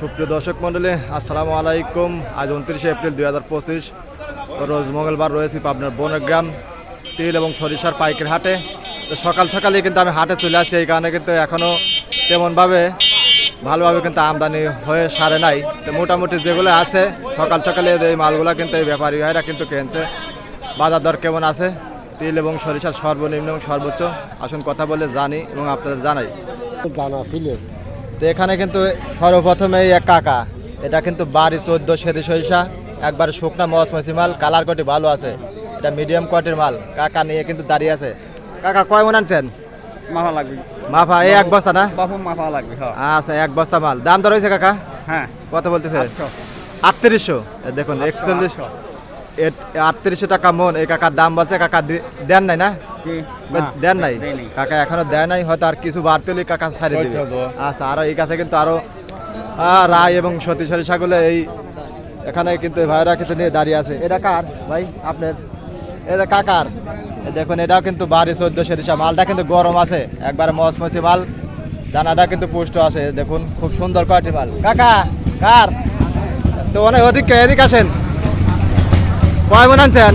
সুপ্রিয় দর্শক মণ্ডলী, আসসালামু আলাইকুম। আজ উনত্রিশে এপ্রিল দুই হাজার পঁচিশ। রোজ মঙ্গলবার রয়েছি পাবনার বনগ্রাম, তিল এবং সরিষার পাইকের হাটে। তো সকাল সকালে কিন্তু আমি হাটে চলে আসি, এই কারণে কিন্তু এখনও তেমনভাবে ভালোভাবে কিন্তু আমদানি হয়ে সারে নাই। তো মোটামুটি যেগুলো আছে, সকাল সকালে এই মালগুলো কিন্তু এই ব্যাপারী ভাইরা কিন্তু কিনছে। বাজার দর কেমন আছে? তিল এবং সরিষার সর্বনিম্ন এবং সর্বোচ্চ, আসুন কথা বলে জানি এবং আপনাদের জানাই। জানা ছিল। তো এখানে কিন্তু সর্বপ্রথমে এই এক কাকা। এটা কিন্তু বাড়ি চোদ্দ সেদি সরিষা একবার শুকনা মসমসি মাল কালার কোটি ভালো আছে। এটা মিডিয়াম কোয়ালিটির মাল কাকা নিয়ে কিন্তু দাঁড়িয়ে আছে। কাকা কয় মন আনছেন? মাফা লাগবে। মাফা এই এক বস্তা না? মাফা লাগবে হ্যাঁ। আচ্ছা এক বস্তা মাল। দাম দর হয়েছে কাকা? হ্যাঁ। কত বলতেছে? আটত্রিশশো। দেখুন একচল্লিশ আটত্রিশশো টাকা মন। এই কাকার দাম বলছে কাকা দেন নাই না? দেন নাই। কাকা এখনও দেয় নাই হয়তো আর কিছু বাড়তে হলে কাকা ছাড়ি দিবে। কয়টা দেবো? আচ্ছা আরও এই কাছে কিন্তু আরও রায় এবং সতী সরিষাগুলো এই এখানে কিন্তু ভাইরা কিন্তু নিয়ে দাঁড়িয়ে আছে। এটা কার ভাই আপনার? এটা কাকার। দেখুন এটাও কিন্তু বাড়ি চোদ্দ সরিষা। মালটা কিন্তু গরম আছে। একবার মচমচি মাল। দানাটা কিন্তু পুষ্ট আছে। দেখুন খুব সুন্দর কোয়ালিটির মাল। কাকা কার? তো অনেক অধিক এদিক আসেন। কয় মনে আনছেন?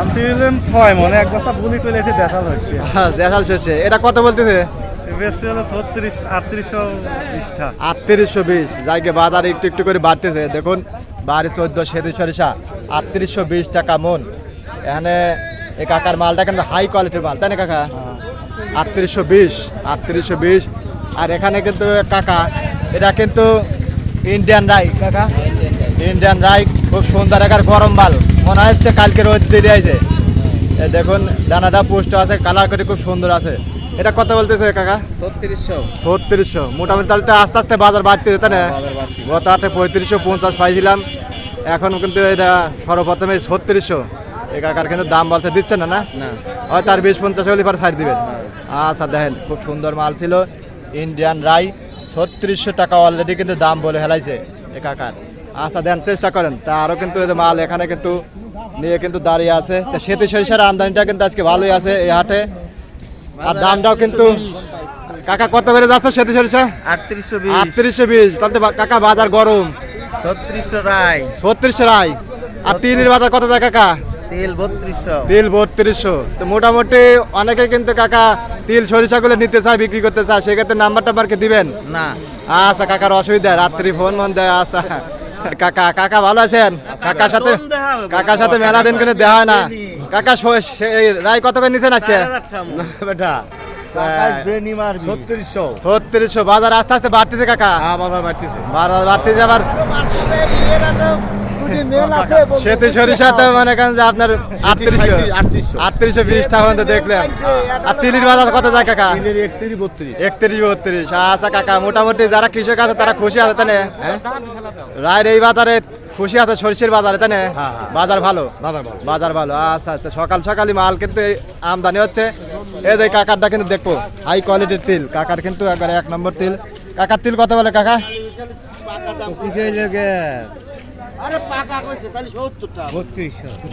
আমি দিলাম ছয় মনে এক বস্তা বুলি চলে এসে দেখাল হচ্ছে। হ্যাঁ, দেখাল শেষে এটা কত বলতেছে? আটত্রিশশো বিশ। জায়গায় বাজার একটু একটু করে বাড়তেছে। দেখুন বাড়ি চোদ্দ সেতু সরিষা। আটত্রিশশো বিশ টাকা মন। এখানে এই কাকার মালটা কিন্তু হাই কোয়ালিটির মাল তাই না কাকা? আটত্রিশশো বিশ আটত্রিশশো বিশ। আর এখানে কিন্তু কাকা এটা কিন্তু ইন্ডিয়ান রাই কাকা। ইন্ডিয়ান রাই খুব সুন্দর একার গরম মাল। মনে হচ্ছে কালকে রোদ দিয়ে আছে দেখুন দানাটা পুষ্ট আছে কালার করে খুব সুন্দর আছে। এটা কত বলতেছে কাকা? ছত্রিশশো। ছত্রিশশো। মোটামুটি তাহলে আস্তে আস্তে বাজার বাড়তে তাই না? গত আটে পঁয়ত্রিশশো পঞ্চাশ পাইছিলাম এখন কিন্তু এটা সর্বপ্রথমে ছত্রিশশো। এই কাকার কিন্তু দাম বলতে দিচ্ছে না না? হয় তার বিশ পঞ্চাশ হলে পরে ছাড় দিবেন আচ্ছা দেখেন খুব সুন্দর মাল ছিল ইন্ডিয়ান রাই। ছত্রিশশো টাকা অলরেডি কিন্তু দাম বলে হেলাইছে এ কাকার। আচ্ছা দেন চেষ্টা করেন। তা আরও কিন্তু এই মাল এখানে কিন্তু নিয়ে কিন্তু দাঁড়িয়ে আছে। তো সেতু সরিষার আমদানিটা কিন্তু আজকে ভালোই আছে এই হাটে। আর দামটাও কিন্তু কাকা কত করে যাচ্ছে সেতু সরিষা? আটত্রিশশো আটত্রিশশো বিশ। তাহলে কাকা বাজার গরম। ছত্রিশশো রায়। ছত্রিশশো রাই আর তিলের বাজার কত যায় কাকা? তেল বত্রিশশো। তিল বত্রিশশো। তো মোটামুটি অনেকে কিন্তু কাকা তিল সরিষাগুলো নিতে চায় বিক্রি করতে চায় সেক্ষেত্রে নাম্বার টাম্বারকে দিবেন? না। আচ্ছা কাকার অসুবিধা রাত্রি ফোন মন দেয় আচ্ছা। কাকা কাকা ভালো আছেন? কাকার সাথে কাকার সাথে মেলা দিন কিন্তু দেওয়া হয় না। কাকা রায় কত করে নিছেন আজকে? বেটা ছত্রিশশো। ছত্রিশশো বাজার আস্তে আস্তে বাড়তেছে কাকা। বাজার বাড়তেছে। বাজার বাড়তেছে আবার সেতু সরিষা তো মনে করেন যে আপনার আটত্রিশশো আটত্রিশশো। আটত্রিশশো বিশ টাকা পর্যন্ত দেখলাম। আর তিলির বাজার কত যায় কাকা? একত্রিশ বত্রিশ। একত্রিশ বত্রিশ। আচ্ছা কাকা মোটামুটি যারা কৃষক আছে তারা খুশি আছে তাই না? রায়ের এই বাজারে খুশি আছে সরিষের বাজারে তাই না? হ্যাঁ, হ্যাঁ। বাজার ভালো? বাজার ভালো। আচ্ছা আচ্ছা সকাল সকালই মাল কিন্তু আমদানি হচ্ছে। এই যে কাকারটা কিন্তু দেখব হাই কোয়ালিটির তিল। কাকার কিন্তু একবার এক নম্বর তিল। কাকার তিল কত বলে কাকা?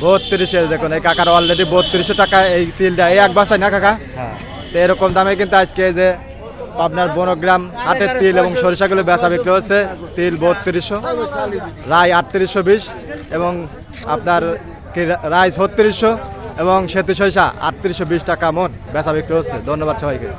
বত্রিশে দেখুন এই কাকার অলরেডি বত্রিশশো টাকা এই তিলটা এই এক বস্তায় না কাকা? তো এরকম দামে কিন্তু আজকে যে আপনার বনগ্রাম হাটের তিল এবং সরিষাগুলো বেচা বিক্রি হচ্ছে। তিল বত্রিশশো রায় আটত্রিশশো বিশ এবং আপনার রায় ছত্রিশশো এবং সেতু সরিষা আটত্রিশশো বিশ টাকা মোট বেচা বিক্রি হচ্ছে। ধন্যবাদ সবাইকে।